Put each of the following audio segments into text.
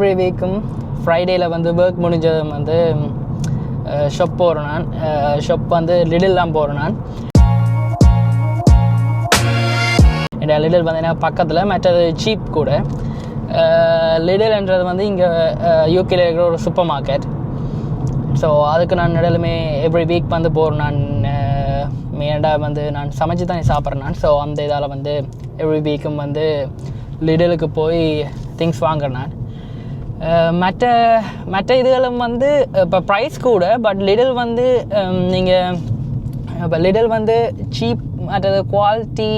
Every வீக்கும் ஃப்ரைடேயில் வந்து work முடிஞ்சதும் வந்து ஷப் போகிறேன் நான். ஷொப் வந்து லிடில் தான் போகிறேன் நான். இந்த லிடில் பார்த்தீங்கன்னா பக்கத்தில் மற்றது சீப் கூட. லிடில்ன்றது வந்து இங்கே யூகேல இருக்கிற ஒரு சூப்பர் மார்க்கெட் ஸோ அதுக்கு நான் நடுலுமே எவ்ரி வீக் வந்து போகிறேன் நான். மேடாக வந்து நான் சமைச்சு தான் சாப்பிட்றேன் நான். ஸோ அந்த இதால் வந்து எவ்ரி வீக்கும் வந்து லிடலுக்கு போய் திங்ஸ் வாங்குறேன் நான். மற்ற மற்ற இதுகளும் வந்து இப்போ ப்ரைஸ் கூட பட் லிடில் வந்து நீங்கள் இப்போ லிடில் வந்து சீப் மற்றது குவாலிட்டி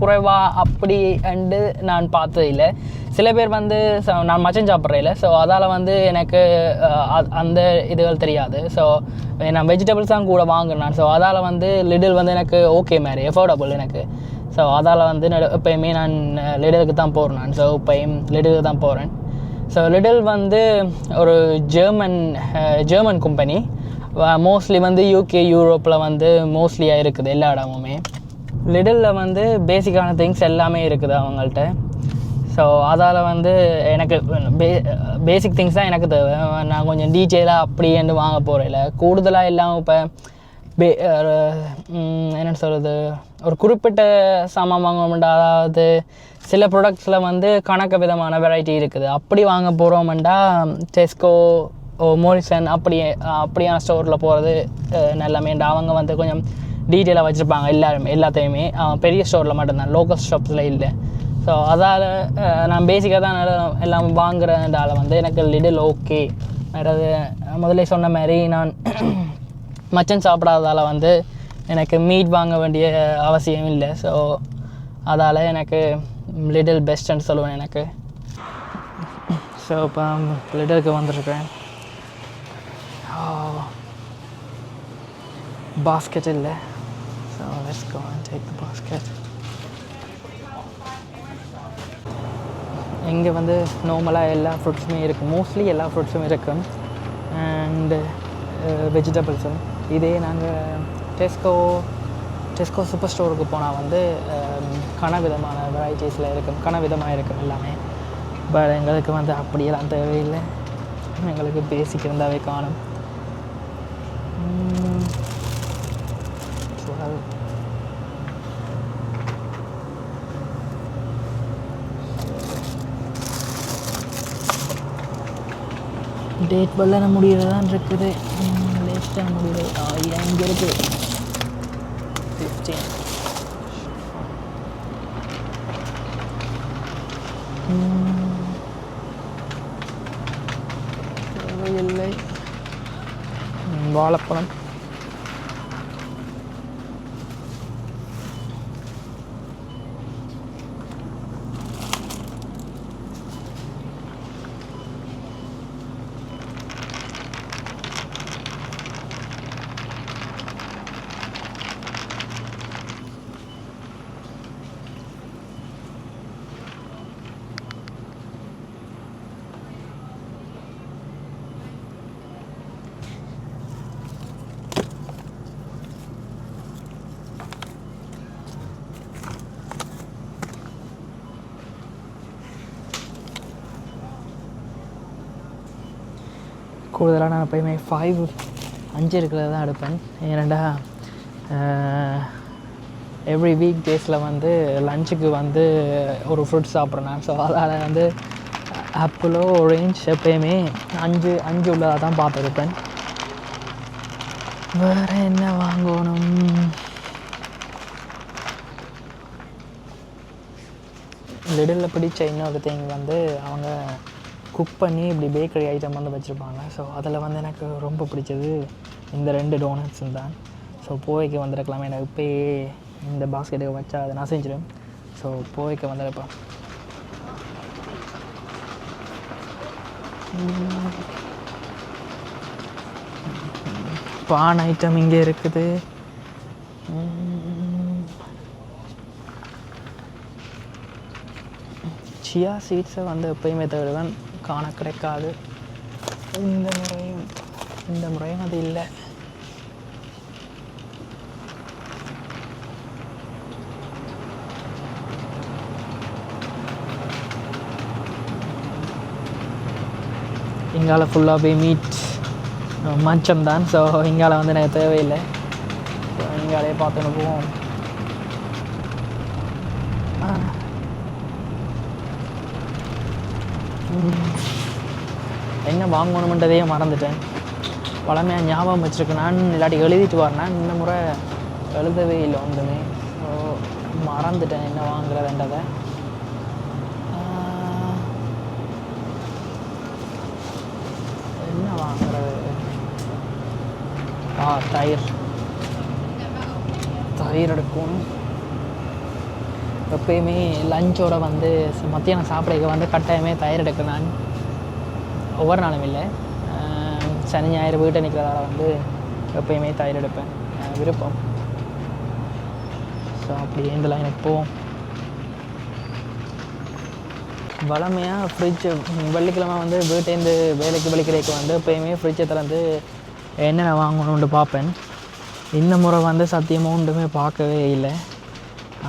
குறைவா அப்படி அண்டு நான் பார்த்தது இல்லை. சில பேர் வந்து ச- நான் மச்சம் சாப்பிட்றேன் ஸோ அதால் வந்து எனக்கு அ- அந்த இதுகள் தெரியாது. ஸோ நான் வெஜிடபிள்ஸ் தான் கூட வாங்குறேன் ஸோ அதால் வந்து லிடில் வந்து எனக்கு ஓகே மாதிரி எஃபோர்டபுள் எனக்கு. ஸோ அதால் வந்து நடு- எப்பயுமே நான் லிடலுக்கு தான் போகிறேன் நான். ஸோ இப்பயும் லிடலுக்கு தான் போகிறேன் ஸோ லிடில் வந்து ஒரு ஜெர்மன் ஜெர்மன் கம்பெனி மோஸ்ட்லி வந்து யூகே யூரோப்பில் வந்து மோஸ்ட்லியாக இருக்குது எல்லா இடமுமே. லிடிலில் வந்து பேசிக்கான திங்ஸ் எல்லாமே இருக்குது அவங்கள்ட்ட. ஸோ அதால் வந்து எனக்கு பே பேசிக் திங்ஸ் தான் எனக்கு தேவை. நான் கொஞ்சம் டீட்டெயிலாக அப்படியேன்னு வாங்க போகிறேன் கூடுதலாக இல்லாமல் இப்போ பே என்னென்னு என்ன சொல்கிறது ஒரு குறிப்பிட்ட சாமான் வாங்கணும்டா அதாவது சில ப்ராடக்ட்ஸில் வந்து கணக்கு விதமான வெரைட்டி இருக்குது. அப்படி வாங்க போகிறோம்டா டெஸ்கோ ஓ மோரிசன் அப்படி அப்படியான ஸ்டோரில் போகிறது நல்லமேண்டா அவங்க வந்து கொஞ்சம் டீட்டெயிலாக வச்சுருப்பாங்க எல்லாருமே எல்லாத்தையுமே. பெரிய ஸ்டோரில் மட்டும்தான் லோக்கல் ஷாப்ஸில் இல்லை. ஸோ அதால் நான் பேசிக்காக தான் எல்லாம் எல்லாம் வாங்குறதால வந்து எனக்கு லிடில் ஓகே அதாவது முதல்ல சொன்ன மாதிரி நான் மச்சன் சாப்பிடாததால் வந்து எனக்கு மீட் வாங்க வேண்டிய அவசியம் இல்லை. ஸோ அதால் எனக்கு லிட்டில் பெஸ்ட்டுன்னு சொல்லுவேன் எனக்கு. ஸோ இப்போ லிட்டிலுக்கு வந்திருக்கேன் பாஸ்கெட் oh, இல்லை. So let's go and take the basket இங்கே வந்து நார்மலாக எல்லா ஃப்ரூட்ஸுமே இருக்குது மோஸ்ட்லி எல்லா ஃப்ரூட்ஸும் இருக்கும் அண்டு வெஜிடபிள்ஸும் இதே நாங்கள் டெஸ்கோ டெஸ்கோ சூப்பர் ஸ்டோருக்கு போனால் வந்து கனவிதமான வெரைட்டிஸில் இருக்கும் கனவிதமாக இருக்கும் எல்லாமே. பட் எங்களுக்கு வந்து அப்படியெல்லாம் தேவையில்லை. எங்களுக்கு பேசிக் இருந்தாவே காணும். டேட் பல்ல முடியறதான் இருக்குது. ഫസ്റ്റാണ് നമ്മൾ ആയിരം പേർക്ക് ഫിഫ്റ്റീൻ വാളപ്പണം. கூடுதலாக நான் எப்பயுமே ஃபைவ் அஞ்சு இருக்கிறது தான் எடுப்பேன். ஏன்னாண்டா எவ்ரி வீக் டேஸில் வந்து லஞ்சுக்கு வந்து ஒரு ஃப்ரூட் சாப்பிட்றேன் ஸோ அதால் வந்து ஆப்பிளோ ரேஞ்ச் எப்பயுமே அஞ்சு அஞ்சு உள்ளதாக தான் பார்த்துருப்பேன் வேறு என்ன வாங்கணும்? லிடில் பிடிச்ச இன்னொரு திங் வந்து அவங்க குக் பண்ணி இப்படி பேக்கரி ஐட்டம் வந்து வச்சுருப்பாங்க. ஸோ அதில் வந்து எனக்கு ரொம்ப பிடிச்சது இந்த ரெண்டு டோனட்ஸும் தான். ஸோ போய்க்கு வந்திருக்கலாமே. எனக்கு இப்போயே இந்த பாஸ்கெட்டுக்கு வச்சா அதை நான் செஞ்சிடும் ஸோ போய்க்கு வந்திருப்பேன் பான் ஐட்டம் இங்கே இருக்குது. சியா சீட்ஸை வந்து எப்பயுமே தேடுவேன் காண கிடைக்காது. இந்த முறையும் இந்த முறையும் அது இல்லை. இங்கால ஃபுல்லாக போய் மீட் மஞ்சம் தான். ஸோ இங்கால வந்து எனக்கு தேவையில்லை. ஸோ இங்காலே பார்த்துன்னு போவோம். ஆ. என்ன வாங்கணுமென்றதையே மறந்துட்டேன். பழமையாக ஞாபகம் வச்சுருக்கு. நான் இல்லாட்டி எழுதிட்டு வரேன் இந்த முறை எழுதவே இல்லை ஒன்றுமே. ஸோ மறந்துட்டேன் என்ன வாங்குறதுன்றதை. என்ன வாங்குறது? ஆ தயிர். தயிர் எடுக்கணும். எப்பயுமே லஞ்சோட வந்து மத்தியானம் சாப்பிட வந்து கட்டாயமே தயிர் எடுக்க நான் ஒவ்வொரு நாளும் இல்லை. சனி ஞாயிறு வீட்டை நிற்கிறதால வந்து எப்பயுமே தயிர் எடுப்பேன். விருப்பம். ஸோ அப்படி இந்த லைனுக்கு போவோம். வளமையாக ஃப்ரிட்ஜு வெள்ளிக்கிழமை வந்து வீட்டேருந்து வேலைக்கு வெளிக்கிறதுக்கு வந்து எப்பயுமே ஃப்ரிட்ஜை திறந்து என்னென்ன வாங்கணும்னு பார்ப்பேன். இந்த முறை வந்து சத்தியமாக ஒன்றுமே பார்க்கவே இல்லை.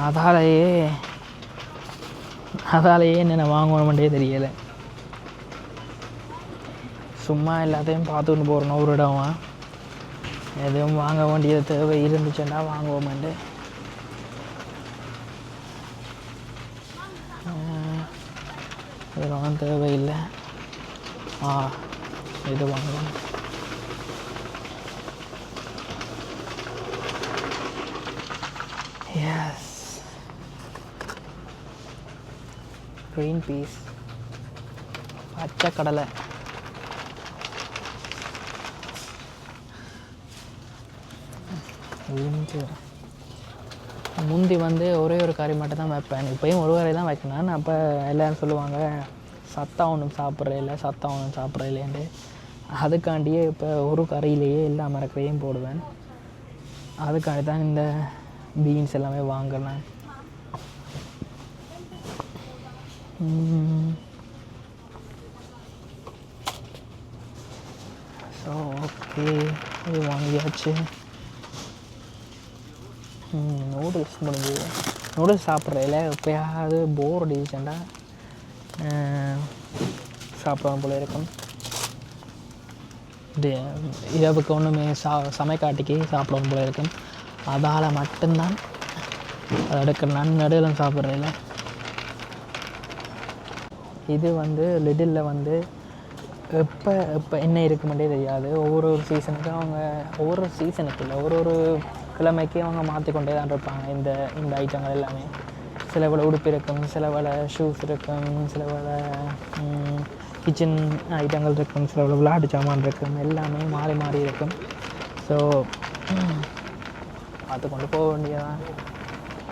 அதாலேயே அதாலேயே என்னென்ன வாங்கணுமென்றே தெரியலை. சும்மா எல்லாத்தையும் பார்த்துக்கிட்டு போகிறோம் ஒரு இடமா எதுவும் வாங்க வேண்டியது தேவை இருந்துச்சுன்னா வாங்குவோமெண்டு. இதெல்லாம் தேவையில்லை. ஆ இது வாங்கணும் எஸ் க்ரீன் பீஸ் பச்சை கடலை. இஞ்சி முந்தி வந்து ஒரே ஒரு கறி மட்டும் தான் வைப்பேன். இப்போயும் ஒரு கறி தான் வைக்கணும். அப்போ எல்லோரும் சொல்லுவாங்க சத்தா ஒன்றும் சாப்பிட்ற இல்லை சத்தா ஒன்றும் சாப்பிட்ற இல்லைன்ட்டு அதுக்காண்டியே இப்போ ஒரு கறியிலேயே எல்லா மரக்கறியும் போடுவேன். அதுக்காண்டி தான் இந்த பீன்ஸ் எல்லாமே வாங்கினேன் ஸோ ஓகே இது வாங்கியாச்சு. நூடுல்ஸ் முடிஞ்சு நூடுல்ஸ் சாப்பிட்றதில்ல எப்பயாவது போர் அடிச்சுட்டா சாப்பிடலாம் போல இருக்கும். இது இரவுக்கு ஒன்றுமே சா சமைக்காட்டிக்கு சாப்பிடணும் போல இருக்கும். அதால் மட்டும்தான் அதை எடுக்கிற நான் நடுவில் சாப்பிட்றதில்ல இது வந்து லிடிலில் வந்து எப்போ எப்போ என்ன இருக்குமெண்டே தெரியாது. ஒவ்வொரு ஒரு சீசனுக்கு அவங்க ஒவ்வொரு சீசனுக்கு இல்லை ஒரு ஒரு கிழமைக்கு அவங்க மாற்றிக்கொண்டே தான் இருப்பாங்க. இந்த இந்த ஐட்டங்கள் எல்லாமே. சில வேலை உடுப்பு இருக்கும் சில வேலை ஷூஸ் இருக்கும் சில வேலை கிச்சன் ஐட்டங்கள் இருக்கும் சில வேலை விளையாட்டு சாமான் இருக்கும். எல்லாமே மாறி மாறி இருக்கும். ஸோ பார்த்து கொண்டு போக வேண்டியதான்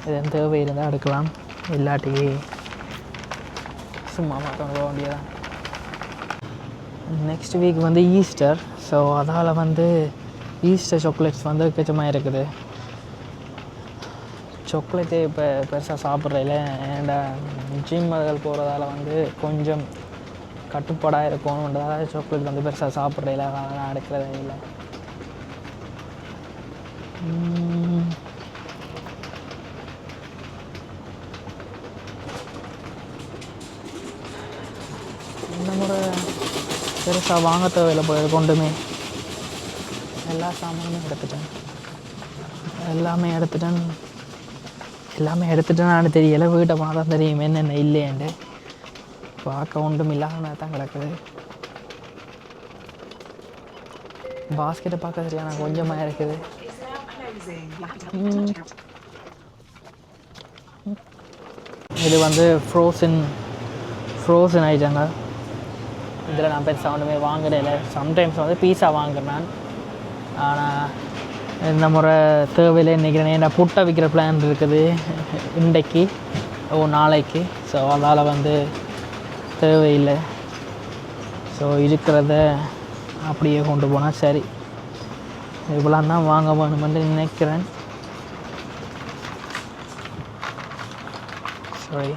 எதுவும் தேவை இருந்தால் எடுக்கலாம். இல்லாட்டி சும்மா பார்த்து கொண்டு போக வேண்டியதான் நெக்ஸ்ட் வீக் வந்து ஈஸ்டர் ஸோ அதால் வந்து ஈஸ்டர் சாக்லேட்ஸ் வந்து எக்கச்சமாக இருக்குது. சாக்லேட்டே இப்போ பெருசாக சாப்பிட்றதில்ல. ஏன்டா ஜிம் போகிறதால வந்து கொஞ்சம் கட்டுப்பாடாக இருக்கணுன்றதால சாக்லேட் வந்து பெருசாக சாப்பிட்றதில்ல. அதனால் எடுக்கிறதே இல்லை. உம், இந்த முறை பெருசாக வாங்க தேவையில்லை போயிருக்கொண்டுமே எல்லா சாமானும் எடுத்துட்டேன். எல்லாமே எடுத்துட்டேன். எல்லாமே எடுத்துட்டேன்னு தெரியல. வீட்டை போனால் தான் தெரியும் என்னென்ன இல்லையேன்ட்டு. பார்க்க ஒன்றும் இல்லாமல் தான் கிடக்குது. பாஸ்கெட்டை பார்க்க சரியான கொஞ்சமாக இருக்குது. இது வந்து ஃப்ரோசன் ஃப்ரோசன் ஐட்டங்கள் இதில் நான் பெருசாக ஒன்றுமே வாங்குறதில்ல. சம்டைம்ஸ் வந்து பீஸா வாங்குறேன். ஆனால் இந்த முறை தேவையில் நினைக்கிறேன். ஏன்னா புட்டை விற்கிற பிளான் இருக்குது இன்றைக்கு ஓ நாளைக்கு. ஸோ அதால் வந்து தேவையில்லை. ஸோ இருக்கிறத அப்படியே கொண்டு போனால் சரி. இவ்வளோ தான் வாங்க வேணுமென்று நினைக்கிறேன். சாரி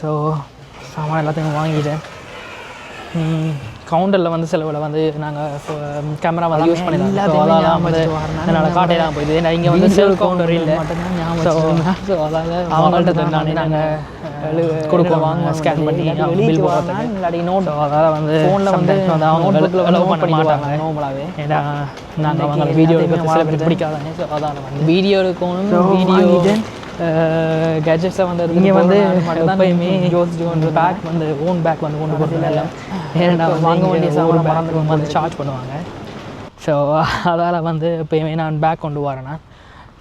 ஸோ சாமான் எல்லாத்தையும் வாங்கிட்டேன். கவுண்டரில் வந்து செலவில் வந்து நாங்கள் கேமரா வந்து யூஸ் அதான் வந்து வரணும். என்னால் காட்டையெல்லாம் போயிடுது. ஏன்னா இங்கே வந்து செல்ஃப் கவுண்டர் இல்லை. ஸோ வச்சிருந்தேன். ஸோ அதால் அவங்கள்ட்ட நானே நாங்கள் கொடுப்போம் வாங்க ஸ்கேன் பண்ணி பில் note- ஸோ அதால் வந்து ஃபோனில் வந்து வந்து அவங்க நோட்புக்கில் வந்து allow நோட் பண்ண மாட்டாங்க நார்மலாகவே ஏன்னா நாங்கள் அவங்க இன்னைக்கு வீடியோ எடுக்கிறது சில. பிடிக்காதாங்க ஸோ வந்து வீடியோ எடுக்கணும் வீடியோ கேஜெட்ஸில் வந்து இங்கே வந்து எப்பயுமே யோசிச்சு கொண்டு பேக் வந்து ஓன் பேக் வந்து கொண்டு போகிறதில்ல ஏன்னா வாங்க வேண்டிய சாமான் மறந்து வந்து சார்ஜ் பண்ணுவாங்க. ஸோ அதால் வந்து எப்பயுமே நான் பேக் கொண்டு வரேன்னா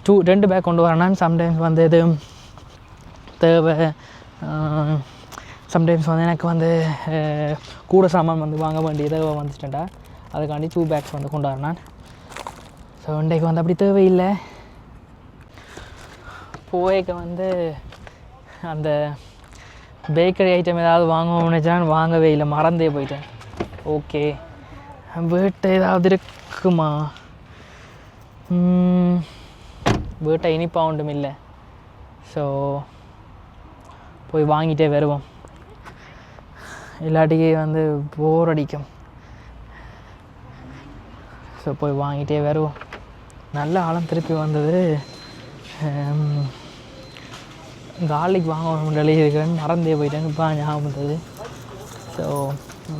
டூ ரெண்டு பேக் கொண்டு வரேன்னா சம்டைம்ஸ் வந்து இது தேவை. சம்டைம்ஸ் வந்து எனக்கு வந்து கூட சாமான் வந்து வாங்க வேண்டிய தேவை வந்துச்சுட்டா அதுக்காண்டி டூ பேக்ஸ் வந்து கொண்டு வரேன். ஸோ இன்றைக்கு வந்து அப்படி தேவையில்லை. போய்க்க வந்து அந்த பேக்கரி ஐட்டம் ஏதாவது வாங்கணும்னு நினச்சான் வாங்கவே இல்லை. மறந்தே போயிட்டேன். ஓகே வீட்டை ஏதாவது இருக்குமா? வீட்டை இனிப்பாக ஒன்றும் இல்லை. ஸோ போய் வாங்கிட்டே வருவோம். இல்லாட்டிக்கு வந்து போர் அடிக்கும். ஸோ போய் வாங்கிட்டே வருவோம். நல்ல ஆழம் திருப்பி வந்தது. கார்லிக் வாங்கணும் நிலையில் இருக்கிறேன்னு மறந்தே போயிட்டேன். இப்போ ஞாபகம் வந்தது. ஸோ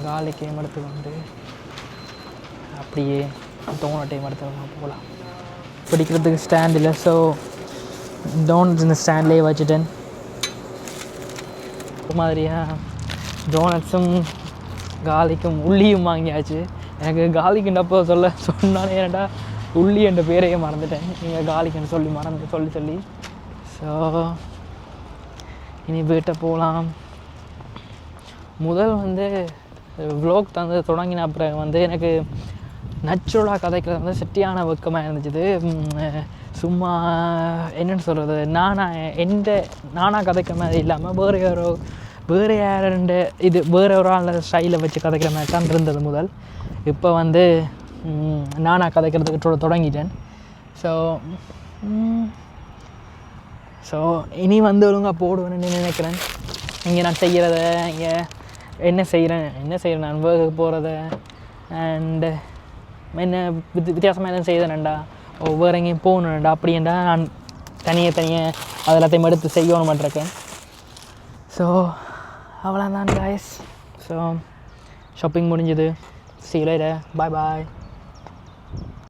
கார்லிக்கையும் எடுத்து வந்து அப்படியே டோனட்டையும் எடுத்து நம்ம போகலாம் பிடிக்கிறதுக்கு ஸ்டாண்ட் இல்லை. ஸோ டோனட்ஸ் இந்த ஸ்டாண்ட்லேயே வச்சுட்டேன். மாதிரியாக டோனட்ஸும் காலிக்கும் உள்ளியும் வாங்கியாச்சு. எனக்கு கார்லிக்குண்டப்போ சொல்ல சொன்னாலே ஏன்டா உள்ளி என்ற பேரையே மறந்துட்டேன். நீங்கள் காலிக்குன்னு சொல்லி மறந்து சொல்லி சொல்லி. ஸோ இனி வீட்டை போகலாம் முதல் வந்து vlog தந்து தொடங்கின அப்புறம் வந்து எனக்கு நச்சுரலாக கதைக்கிறது வந்து செட்டியான வெக்கமாக இருந்துச்சு சும்மா என்னென்னு சொல்கிறது நானா எந்த நானாக கதைக்கிற மாதிரி இல்லாமல் வேறு யாரோ வேறு யாருண்ட இது வேறு ஒரு ஆள் ஸ்டைலை வச்சு கதைக்கிற மாதிரி தான் இருந்தது முதல். இப்போ வந்து நானாக கதைக்கிறதுக்கு தொடங்கிட்டேன். ஸோ ஸோ இனி வந்து ஒழுங்காக போடுவேன்னு நினைக்கிறேன்? இங்கே நான் செய்கிறத இங்கே என்ன செய்கிறேன் என்ன செய்கிறேன் நான் போகிறத அண்டு என்ன வித் வித்தியாசமாக எதுவும் செய்தேன்டா ஒவ்வொரு எங்கேயும் போகணும்டா அப்படின்டா நான் தனியாக தனியாக அது எல்லாத்தையும் எடுத்து செய்யணும் மாட்டிருக்கேன் ஸோ அவ்வளோதான் காய்ஸ் ஸோ ஷாப்பிங் முடிஞ்சது. See bye bye